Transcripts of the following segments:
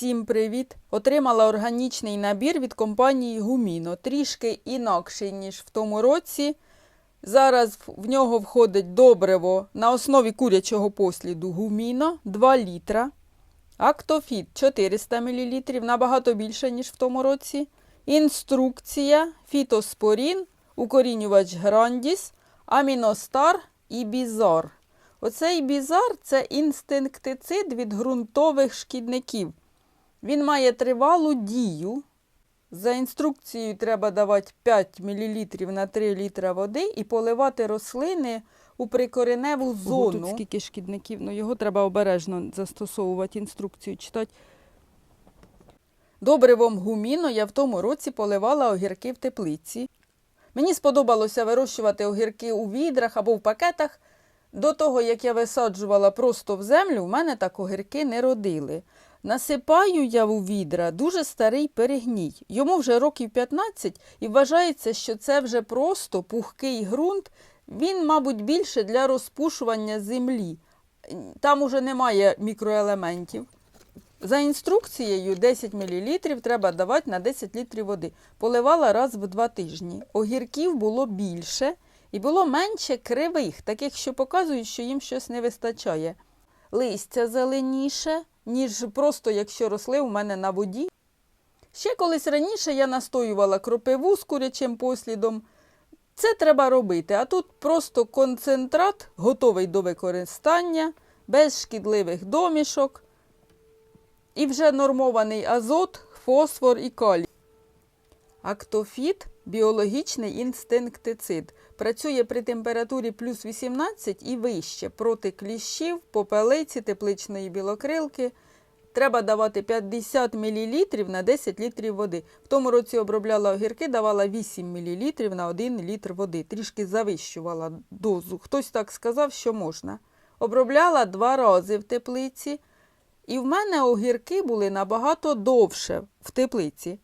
Всім привіт! Отримала органічний набір від компанії Гуміно. Трішки інакший, ніж в тому році. Зараз в нього входить добриво на основі курячого посліду Гуміно 2 літра. Актофіт 400 мл, набагато більше, ніж в тому році. Інструкція, фітоспорін, укорінювач Грандіс, Аміностар і Бізар. Оцей бізар це інстинктицид від ґрунтових шкідників. Він має тривалу дію. За інструкцією треба давати 5 мл на 3 літра води і поливати рослини у прикореневу зону. Тут скільки шкідників, ну його треба обережно застосовувати інструкцію читати. Добривом гуміно я в тому році поливала огірки в теплиці. Мені сподобалося вирощувати огірки у відрах або в пакетах. До того, як я висаджувала просто в землю, в мене так огірки не родили. Насипаю я у відра дуже старий перегній. Йому вже років 15 і вважається, що це вже просто пухкий ґрунт. Він, мабуть, більше для розпушування землі. Там уже немає мікроелементів. За інструкцією 10 мл треба давати на 10 літрів води. Поливала раз в два тижні. Огірків було більше і було менше кривих, таких, що показують, що їм щось не вистачає. Листя зеленіше, ніж просто якщо росли у мене на воді. Ще колись раніше я настоювала кропиву з курячим послідом. Це треба робити, а тут просто концентрат, готовий до використання, без шкідливих домішок. І вже нормований азот, фосфор і калій. Актофіт біологічний інстинктицид. Працює при температурі плюс 18 і вище проти кліщів, попелиці, тепличної білокрилки. Треба давати 50 мл на 10 літрів води. В тому році обробляла огірки, давала 8 мл на 1 літр води. Трішки завищувала дозу. Хтось так сказав, що можна. Обробляла два рази в теплиці. І в мене огірки були набагато довше в теплиці.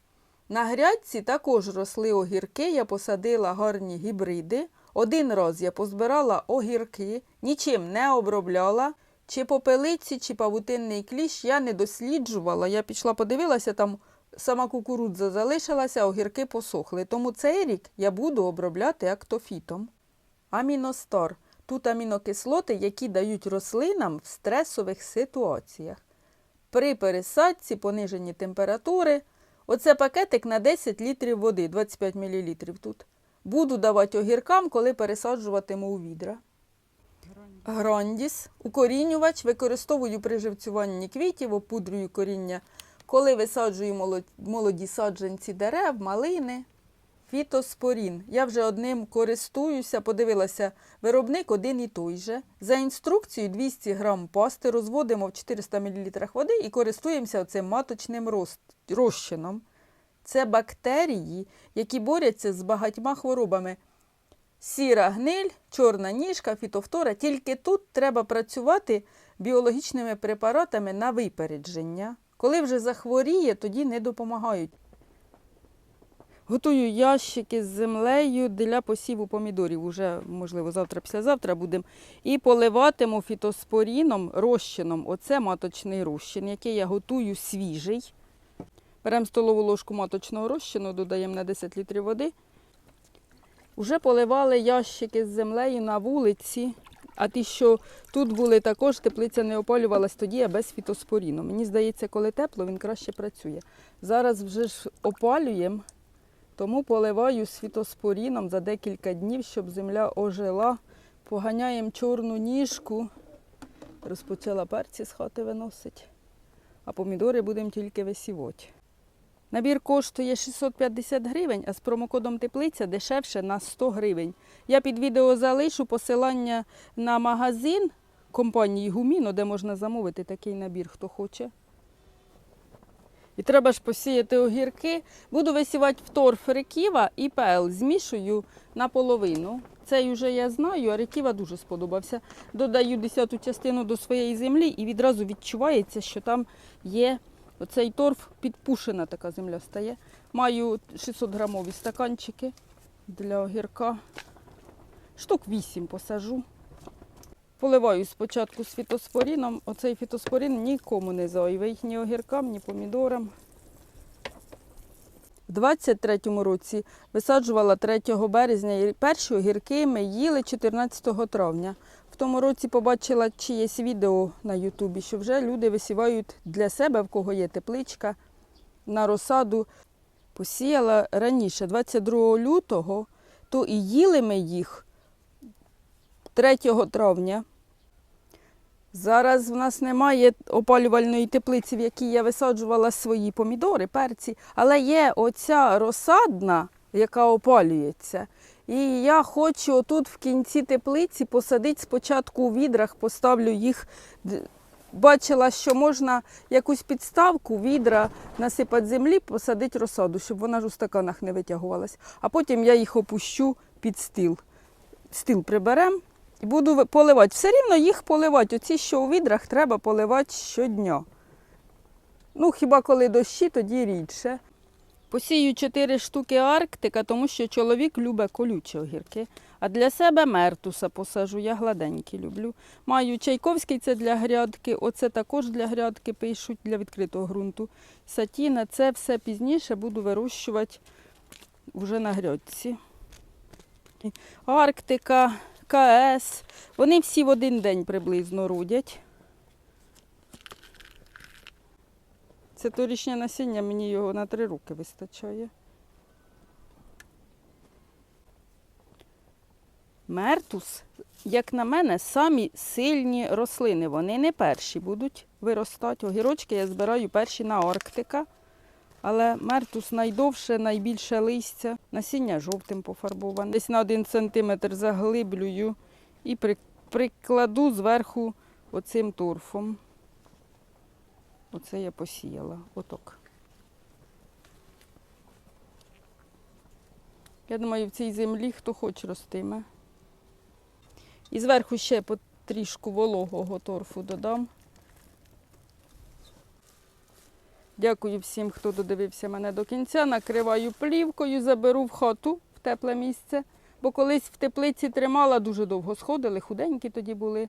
На грядці також росли огірки, я посадила гарні гібриди. Один раз я позбирала огірки, нічим не обробляла. Чи попелиці, чи павутинний кліщ я не досліджувала. Я пішла, подивилася, там сама кукурудза залишилася, огірки посохли. Тому цей рік я буду обробляти актофітом. Аміностар. Тут амінокислоти, які дають рослинам в стресових ситуаціях. При пересадці понижені температури. Оце пакетик на 10 літрів води, 25 мл тут. Буду давати огіркам, коли пересаджуватиму у відра. Грандіс. Укорінювач використовую при живцюванні квітів, опудрюю коріння, коли висаджую молоді саджанці дерев, малини. Фітоспорін. Я вже одним користуюся, подивилася, виробник один і той же. За інструкцією 200 грам пасти розводимо в 400 мл води і користуємося цим маточним розчином. Це бактерії, які борються з багатьма хворобами. Сіра гниль, чорна ніжка, фітофтора. Тільки тут треба працювати біологічними препаратами на випередження. Коли вже захворіє, тоді не допомагають. Готую ящики з землею для посіву помідорів. Уже, можливо, завтра, післязавтра будемо. І поливатиму фітоспоріном, розчином. Оце маточний розчин, який я готую свіжий. Беремо столову ложку маточного розчину, додаємо на 10 літрів води. Уже поливали ящики з землею на вулиці. А ті, що тут були також, теплиця не опалювалась тоді, а без фітоспоріну. Мені здається, коли тепло, він краще працює. Зараз вже ж опалюємо, тому поливаю з фітоспоріном за декілька днів, щоб земля ожила. Поганяємо чорну ніжку. Розпочала перці з хати виносить. А помідори будемо тільки висівати. Набір коштує 650 гривень, а з промокодом теплиця дешевше на 100 гривень. Я під відео залишу посилання на магазин компанії Гуміно, де можна замовити такий набір, хто хоче. І треба ж посіяти огірки. Буду висівати в торф реківа і ПЛ. Змішую наполовину. Цей вже я знаю, а реківа дуже сподобався. Додаю десяту частину до своєї землі і відразу відчувається, що там є оцей торф, підпушена така земля стає. Маю 600 грамові стаканчики для огірка. Штук 8 посажу. Поливаю спочатку з фітоспоріном. Оцей фітоспорін нікому не зайвий, ні огіркам, ні помідорам. У 23-му році висаджувала 3 березня і перші огірки ми їли 14 травня. В тому році побачила чиєсь відео на Ютубі, що вже люди висівають для себе, в кого є тепличка, на розсаду. Посіяла раніше, 22 лютого, то і їли ми їх 3 травня. Зараз в нас немає опалювальної теплиці, в якій я висаджувала свої помідори, перці, але є оця розсадна, яка опалюється. І я хочу отут в кінці теплиці посадити спочатку у відрах, поставлю їх. Бачила, що можна якусь підставку, відра насипати землі, посадити розсаду, щоб вона ж у стаканах не витягувалась. А потім я їх опущу під стіл. Стіл приберемо і буду поливати. Все рівно їх поливати. Оці, що у відрах, треба поливати щодня. Ну, хіба коли дощі, тоді рідше. Посію 4 штуки Арктика, тому що чоловік любить колючі огірки. А для себе мертуса посажу, я гладенькі люблю. Маю чайковський, це для грядки, оце також для грядки пишуть, для відкритого ґрунту. Сатіна, це все пізніше буду вирощувати вже на грядці. Арктика, КС. Вони всі в один день приблизно родять. Це торічнє насіння, мені його на три роки вистачає. Мертус, як на мене, самі сильні рослини. Вони не перші будуть виростати. Огірочки я збираю перші на Арктика. Але мертус найдовше, найбільше листя. Насіння жовтим пофарбоване. Десь на один сантиметр заглиблюю і при- прикладу зверху оцим торфом. Оце я посіяла. Отак. Я думаю, в цій землі хто хоч ростиме. І зверху ще потрішку вологого торфу додам. Дякую всім, хто додивився мене до кінця. Накриваю плівкою, заберу в хату в тепле місце. Бо колись в теплиці тримала дуже довго сходили, худенькі тоді були.